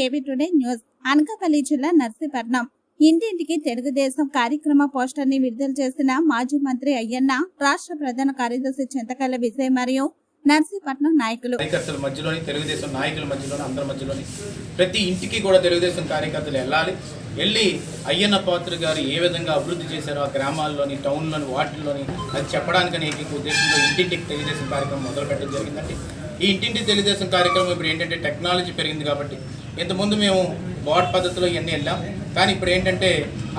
AB today news. Anakapalli జిల్లా నర్సీపట్నం. ఇంటింటికి తెలుగుదేశం కార్యక్రమ పోస్టర్ని విడుదల చేసిన మాజీ మంత్రి అయ్యన్న రాష్ట్ర ప్రధాన కార్యదర్శి చింతకల్ల విజయ్ మరియు నర్సీపట్నం నాయకులు. కార్యకర్తల మధ్యలోని తెలుగుదేశం నాయకుల మధ్యలోని అందరి మధ్యలోని ప్రతి ఇంటికి కూడా తెలుగుదేశం కార్యకర్తలు వెళ్ళాలి. వెళ్ళి అయ్యన్న పాత్ర గారు ఏ విధంగా అభివృద్ధి చేశారో ఆ గ్రామాల్లోని టౌన్లోని వాటిల్లోని అది చెప్పడానికని ఏకైక ఉద్దేశంలో ఇంటింటికి తెలుగుదేశం కార్యక్రమం మొదలు పెట్టడం జరిగిందండి. ఈ ఇంటింటి తెలుగుదేశం కార్యక్రమం ఇప్పుడు ఏంటంటే టెక్నాలజీ పెరిగింది కాబట్టి ఇంతకుముందు మేము వార్డ్ పద్ధతిలో ఇవన్నీ వెళ్ళాం. కానీ ఇప్పుడు ఏంటంటే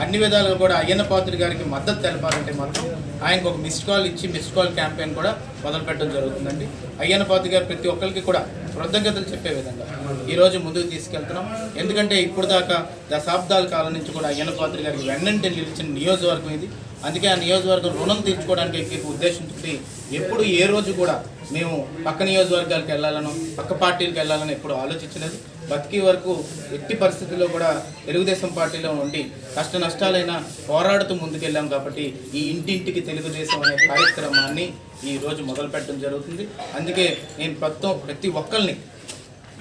అన్ని విధాలుగా కూడా అయ్యన్న పాత్రి గారికి మద్దతు తెలపాలంటే మాత్రం ఆయనకు ఒక మిస్డ్ కాల్ ఇచ్చి మిస్డ్ కాల్ క్యాంపెయిన్ కూడా మొదలు పెట్టడం జరుగుతుందండి. అయ్యన్న పాత్రి గారు ప్రతి ఒక్కరికి కూడా కృతజ్ఞతలు చెప్పే విధంగా ఈరోజు ముందుకు తీసుకెళ్తున్నాం. ఎందుకంటే ఇప్పుడు దాకా దశాబ్దాల కాలం నుంచి కూడా అయ్యన్న పాత్రి గారికి వెన్నంటే నిలిచిన నియోజకవర్గం ఇది. అందుకే ఆ నియోజకవర్గం రుణం తీర్చుకోవడానికి ఎక్కువ ఉద్దేశంతో ఎప్పుడు ఏ రోజు కూడా మేము పక్క నియోజకవర్గాలకు వెళ్ళాలను పక్క పార్టీలకు వెళ్ళాలని ఎప్పుడు ఆలోచించలేదు. బతికి వరకు ఎట్టి పరిస్థితుల్లో కూడా తెలుగుదేశం పార్టీలో ఉండి కష్ట నష్టాలైనా పోరాడుతూ ముందుకెళ్ళాం కాబట్టి ఈ ఇంటింటికి తెలుగుదేశం అనే కార్యక్రమాన్ని ఈరోజు మొదలుపెట్టడం మొదలు పెట్టడం జరుగుతుంది. అందుకే నేను ప్రస్తుతం ప్రతి ఒక్కరిని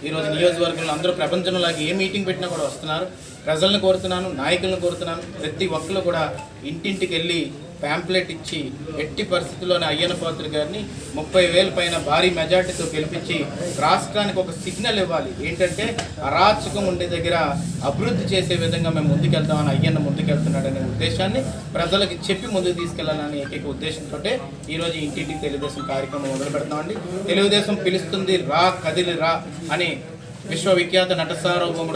ఈరోజు నియోజకవర్గంలో అందరూ ప్రపంచంలాగా ఏ మీటింగ్ పెట్టినా కూడా వస్తున్నారు. ప్రజలను కోరుతున్నాను నాయకులను కోరుతున్నాను. ప్రతి ఒక్కరు కూడా ఇంటింటికి వెళ్ళి ప్యాంప్లెట్ ఇచ్చి ఎట్టి పరిస్థితుల్లోనే అయ్యన్న పాత్రి గారిని ముప్పై వేల పైన భారీ మెజార్టీతో గెలిపించి రాష్ట్రానికి ఒక సిగ్నల్ ఇవ్వాలి. ఏంటంటే అరాచకం ఉండే దగ్గర అభివృద్ధి చేసే విధంగా మేము ముందుకెళ్తామని అయ్యన్న ముందుకెళ్తున్నాడనే ఉద్దేశాన్ని ప్రజలకు చెప్పి ముందుకు తీసుకెళ్ళాలనే ఏకైక ఉద్దేశంతో ఈరోజు ఇంటింటికి తెలుగుదేశం కార్యక్రమం మొదలు పెడతామండి తెలుగుదేశం పిలుస్తుంది రా కదిలి రా అని విశ్వవిఖ్యాత నట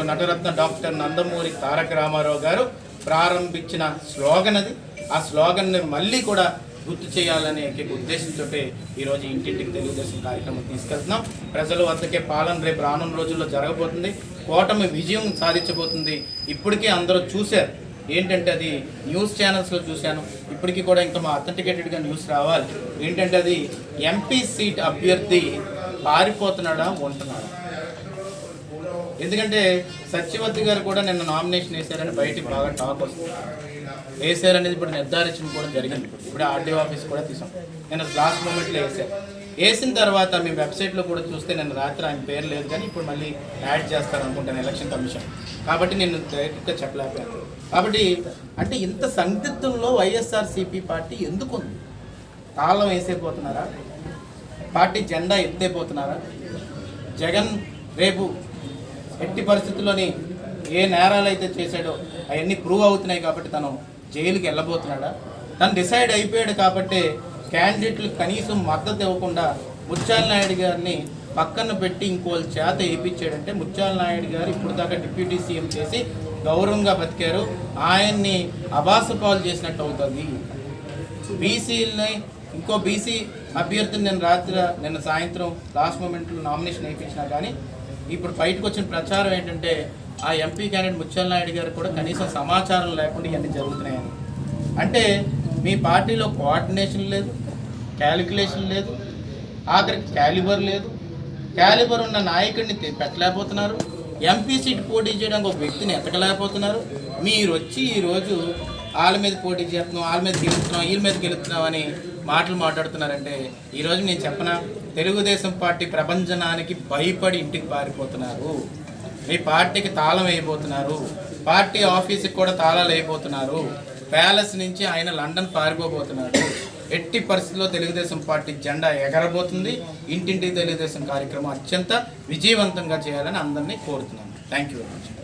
నటరత్న డాక్టర్ నందమూరి తారక రామారావు గారు ప్రారంభించిన స్లోగన్ అది. ఆ స్లోగన్ని మళ్ళీ కూడా గుర్తు చేయాలనే ఉద్దేశంతో ఈరోజు ఇంటింటికి తెలుగుదేశం కార్యక్రమం తీసుకెళ్తున్నాం. ప్రజల వద్దకే పాలన రేపు రానున్న రోజుల్లో జరగబోతుంది. కూటమి విజయం సాధించబోతుంది. ఇప్పటికే అందరూ చూశారు. ఏంటంటే అది న్యూస్ ఛానల్స్లో చూశాను. ఇప్పటికీ కూడా ఇంకా మా అథెంటికేటెడ్గా న్యూస్ రావాలి. ఏంటంటే అది ఎంపీ సీట్ అభ్యర్థి పారిపోతున్నాడా ఉంటున్నాడా? ఎందుకంటే సత్యవతి గారు కూడా నిన్న నామినేషన్ వేశారని బయటికి బాగా టాక్ వస్తుంది. వేశారనేది ఇప్పుడు నిర్ధారించడం కూడా జరిగింది. ఇప్పుడు ఆర్డీఓ ఆఫీస్ కూడా తీసాం. నేను లాస్ట్ మూమెంట్లో వేసాను. వేసిన తర్వాత మీ వెబ్సైట్లో కూడా చూస్తే నేను రాత్రి ఆయన పేరు లేదు కానీ ఇప్పుడు మళ్ళీ యాడ్ చేస్తారు అనుకుంటాను ఎలక్షన్ కమిషన్. కాబట్టి నేను డైరెక్ట్గా చెప్పలేకపోయాను. కాబట్టి అంటే ఇంత సందిగ్ధంలో వైఎస్ఆర్సీపీ పార్టీ ఎందుకు ఉంది? తాళం వేసేపోతున్నారా? పార్టీ జెండా ఎత్తేపోతున్నారా? జగన్ రేపు ఎట్టి పరిస్థితుల్లోని ఏ నేరాలు అయితే చేశాడో అవన్నీ ప్రూవ్ అవుతున్నాయి కాబట్టి తను జైలుకి వెళ్ళబోతున్నాడా? తను డిసైడ్ అయిపోయాడు కాబట్టి క్యాండిడేట్లు కనీసం మద్దతు ఇవ్వకుండా ముత్యాల నాయుడు గారిని పక్కన పెట్టి ఇంకోళ్ళ చేత వేయించాడంటే ముత్యాల నాయుడు గారు ఇప్పుడు దాకా డిప్యూటీ సీఎం చేసి గౌరవంగా బతికారు. ఆయన్ని అబాస పాలు చేసినట్టు అవుతుంది. బీసీలని ఇంకో బీసీ అభ్యర్థిని నేను రాత్రి నిన్న సాయంత్రం లాస్ట్ మూమెంట్లో నామినేషన్ వేయించినా కానీ ఇప్పుడు బయటకు వచ్చిన ప్రచారం ఏంటంటే ఆ ఎంపీ క్యాండిడేట్ ముత్యాల నాయుడు గారు కూడా కనీసం సమాచారం లేకుండా ఇవన్నీ జరుగుతున్నాయని. అంటే మీ పార్టీలో కోఆర్డినేషన్ లేదు క్యాలిక్యులేషన్ లేదు ఆఖరికి క్యాలిబర్ లేదు. క్యాలిబర్ ఉన్న నాయకుడిని పెట్టలేకపోతున్నారు. ఎంపీ సీట్ పోటీ చేయడానికి ఒక వ్యక్తిని ఎత్తకలేకపోతున్నారు మీరు వచ్చి ఈరోజు వాళ్ళ మీద పోటీ చేస్తున్నాం వాళ్ళ మీద గెలుస్తున్నాం వీళ్ళ మీద గెలుస్తున్నాం అని మాటలు మాట్లాడుతున్నారంటే ఈరోజు నేను చెప్పనా? తెలుగుదేశం పార్టీ ప్రపంచనానికి భయపడి ఇంటికి పారిపోతున్నారు. మీ పార్టీకి తాళం వేయబోతున్నారు. పార్టీ ఆఫీస్కి కూడా తాళాలు వేయబోతున్నారు. ప్యాలెస్ నుంచి ఆయన లండన్ పారిపోబోతున్నారు. ఎట్టి పరిస్థితుల్లో తెలుగుదేశం పార్టీ జెండా ఎగరబోతుంది. ఇంటింటి తెలుగుదేశం కార్యక్రమం అత్యంత విజయవంతంగా చేయాలని అందరినీ కోరుతున్నాను. Thank you very much